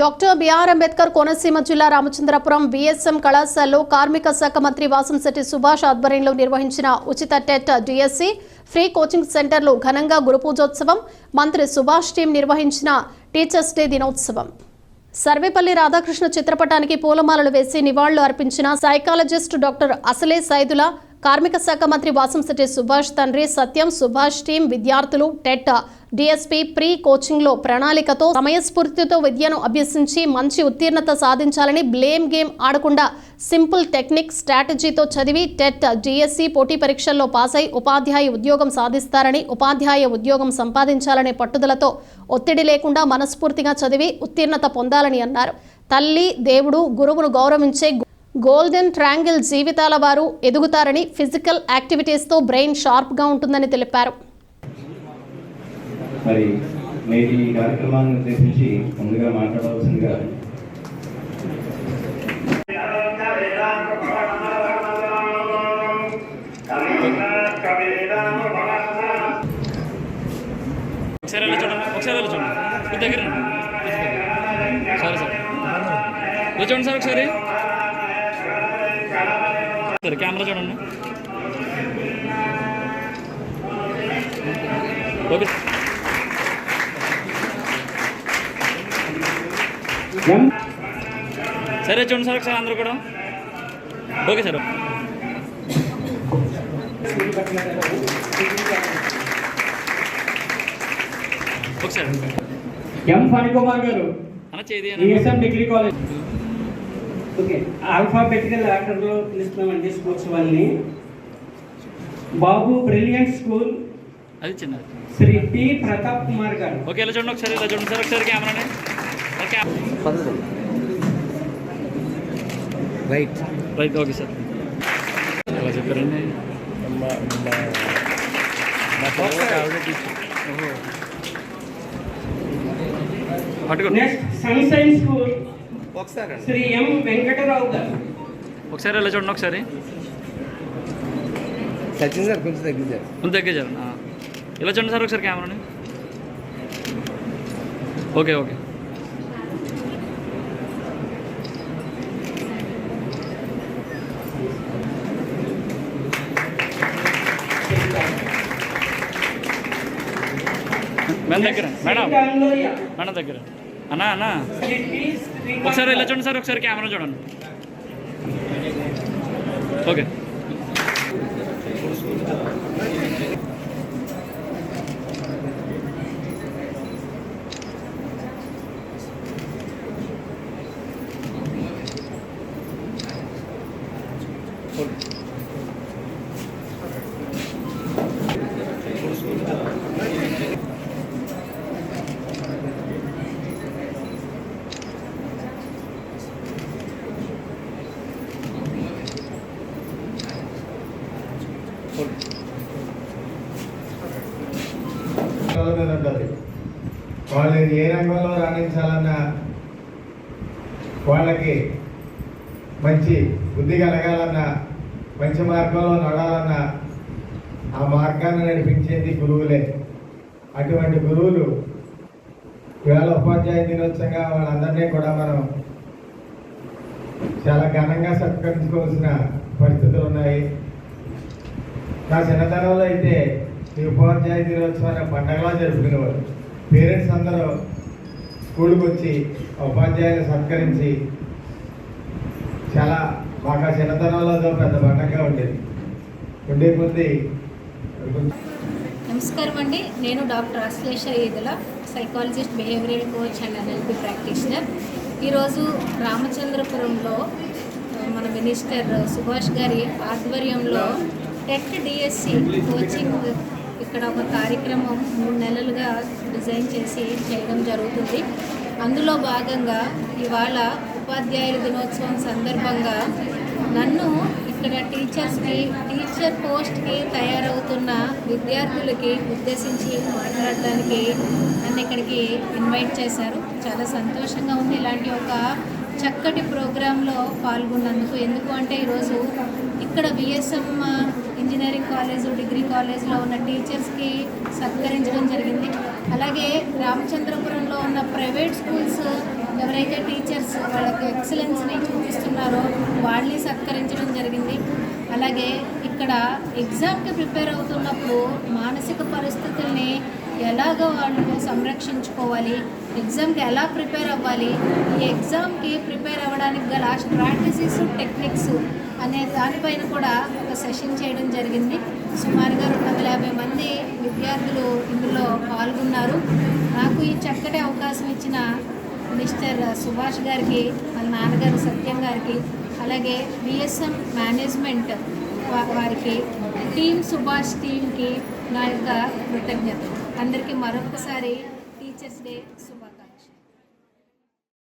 Doctor BR Ambedkar Konaseema జిల్లా Ramachandrapuram VSM కళాశాలలో కార్మిక శాఖ మంత్రి వాసంశెట్టి సుభాష్ ఆధ్వర్యంలో నిర్వహించిన ఉచిత టెట్ డిఎస్సి ఫ్రీ కోచింగ్ సెంటర్లు ఘనంగా గురుపూజోత్సవం మంత్రి సుభాష్ టీం నిర్వహించిన టీచర్స్ డే దినోత్సవం. సర్వేపల్లి రాధాకృష్ణ చిత్రపటానికి పూలమాలలు వేసి నివాళులు అర్పించిన సైకాలజిస్ట్ డాక్టర్ అసలే సైదుల కార్మిక శాఖ మంత్రి వాసంశెట్టి సుభాష్ తండ్రి సత్యం సుభాష్ టీం విద్యార్థులు టెట్ డిఎస్పీ ప్రీ కోచింగ్లో ప్రణాళికతో సమయస్ఫూర్తితో విద్యను అభ్యసించి మంచి ఉత్తీర్ణత సాధించాలని బ్లేమ్ గేమ్ ఆడకుండా సింపుల్ టెక్నిక్ స్ట్రాటజీతో చదివి టెట్ డిఎస్సి పోటీ పరీక్షల్లో పాస్ అయి ఉపాధ్యాయ ఉద్యోగం సాధిస్తారని ఉపాధ్యాయ ఉద్యోగం సంపాదించాలనే పట్టుదలతో ఒత్తిడి లేకుండా మనస్ఫూర్తిగా చదివి ఉత్తీర్ణత పొందాలని అన్నారు. తల్లి దేవుడు గురువును గౌరవించే గోల్డెన్ ట్రాంగిల్ జీవితాల వారు ఎదుగుతారని ఫిజికల్ యాక్టివిటీస్తో బ్రెయిన్ షార్ప్గా ఉంటుందని తెలిపారు. మరి నేటి ఈ కార్యక్రమాన్ని ఉద్దేశించి ముందుగా మాట్లాడవలసిందిగా ఒకసారి చూడండి. ఒకసారి దగ్గర. సరే సార్. ఇది చూడండి సార్ ఒకసారి. సరే కెమెరా చూడండి. ఓకే. సరే చూడండి సార్ ఒకసారి అందరూ కూడా. Okay sir. ఒకసారి ఎం ఫణికుమార్ గారు డిగ్రీ కాలేజ్. ఓకే ఆల్ఫాబెటికల్ ఆర్డర్లో పిలుస్తున్నామండి స్పోర్ట్స్ వాళ్ళని బాబు బ్రిలియంట్ స్కూల్ అది చిన్నది. శ్రీ పి ప్రతాప్ కుమార్ గారు. ఓకే ఇలా చూడండి ఒకసారి ఇలా చూడండి. సార్ ఒకసారి కెమెరాని రైట్ రైట్ ఓకే సార్ ఎలా చెప్పారండి? ఓహో. పట్టుకోండి నెక్స్ట్ సన్సైన్ స్కూల్ ఒకసారి శ్రీ ఎం వెంకటరావు గారు. ఒకసారి ఇలా చూడండి ఒకసారి. సచిన్ సార్ కొంచెం తగ్గించారు. చూడండి ఆ. ఇలా చూడండి సార్ ఒకసారి కెమెరాని. Okay okay. మేడం దగ్గర మేడం మేడం దగ్గర. అన్నా అన్నా శ్రీ పి శ్రీకాంత్ ఒకసారి ఇలా చూడండి సార్ ఒకసారి కెమెరా చూడండి ఓకే రంగంలో మీద ఉంటుంది వాళ్ళని ఏ రంగంలో రాణించాలన్నా వాళ్ళకి మంచి బుద్ధి కలగాలన్నా మంచి మార్గంలో నడాలన్నా ఆ మార్గాన్ని నడిపించేది గురువులే. అటువంటి గురువులు ఇవాళ ఉపాధ్యాయ దినోత్సవంగా వాళ్ళందరినీ కూడా మనం చాలా ఘనంగా సత్కరించుకోవాల్సిన పరిస్థితులు ఉన్నాయి. నా చిన్నతనంలో అయితే ఈ ఉపాధ్యాయ దినోత్సవాన్ని పండగలా జరుపుకునేవారు. పేరెంట్స్ అందరూ స్కూల్కి వచ్చి ఉపాధ్యాయులు సత్కరించి చాలా మాకు ఆ చిన్నతనంలో పెద్ద పండగగా ఉండేది. ఉండే కొద్దీ నమస్కారం అండి. నేను doctor Ashlesha Edula psychologist behavioural coach and NLP practitioner. ఈరోజు రామచంద్రపురంలో మన మినిస్టర్ సుభాష్ గారి ఆధ్వర్యంలో టెట్ డిఎస్సి కోచింగ్ ఇక్కడ ఒక కార్యక్రమం మూడు నెలలుగా డిజైన్ చేసి చేయడం జరుగుతుంది. అందులో భాగంగా ఇవాళ ఉపాధ్యాయుల దినోత్సవం సందర్భంగా నన్ను ఇక్కడ టీచర్స్కి టీచర్ పోస్ట్కి తయారవుతున్న విద్యార్థులకి ఉద్దేశించి మాట్లాడడానికి నన్ను ఇక్కడికి ఇన్వైట్ చేశారు. చాలా సంతోషంగా ఉంది. ఇలాంటి ఒక చక్కటి ప్రోగ్రాంలో పాల్గొన్నందుకు ఎందుకు అంటే ఈరోజు ఇక్కడ బిఎస్ఎం ఇంజనీరింగ్ కాలేజ్ డిగ్రీ కాలేజ్లో ఉన్న టీచర్స్కి సత్కరించడం జరిగింది. అలాగే రామచంద్రపురంలో ఉన్న ప్రైవేట్ స్కూల్స్ ఎవరైతే ఎవరైతే టీచర్స్ వాళ్ళకి ఎక్సలెన్స్ని చూపిస్తున్నారో వాళ్ళని సత్కరించడం జరిగింది. అలాగే ఇక్కడ ఎగ్జామ్కి ప్రిపేర్ అవుతున్నప్పుడు మానసిక పరిస్థితుల్ని ఎలాగ వాళ్ళు సంరక్షించుకోవాలి? ఎగ్జామ్కి ఎలా ప్రిపేర్ అవ్వాలి? ఈ ఎగ్జామ్కి ప్రిపేర్ అవ్వడానికి గల స్ట్రాటజీస్ టెక్నిక్స్ అనే దానిపైన కూడా ఒక సెషన్ చేయడం జరిగింది. సుమారుగా రెండు వందల యాభై మంది విద్యార్థులు ఇందులో పాల్గొన్నారు. నాకు ఈ చక్కటి అవకాశం ఇచ్చిన మిస్టర్ సుభాష్ గారికి వాళ్ళ నాన్నగారు సత్యం గారికి అలాగే బిఎస్ఎం మేనేజ్మెంట్ వారికి టీమ్ సుభాష్ టీంకి నా యొక్క కృతజ్ఞత అందరికీ మరొకసారి టీచర్స్ డే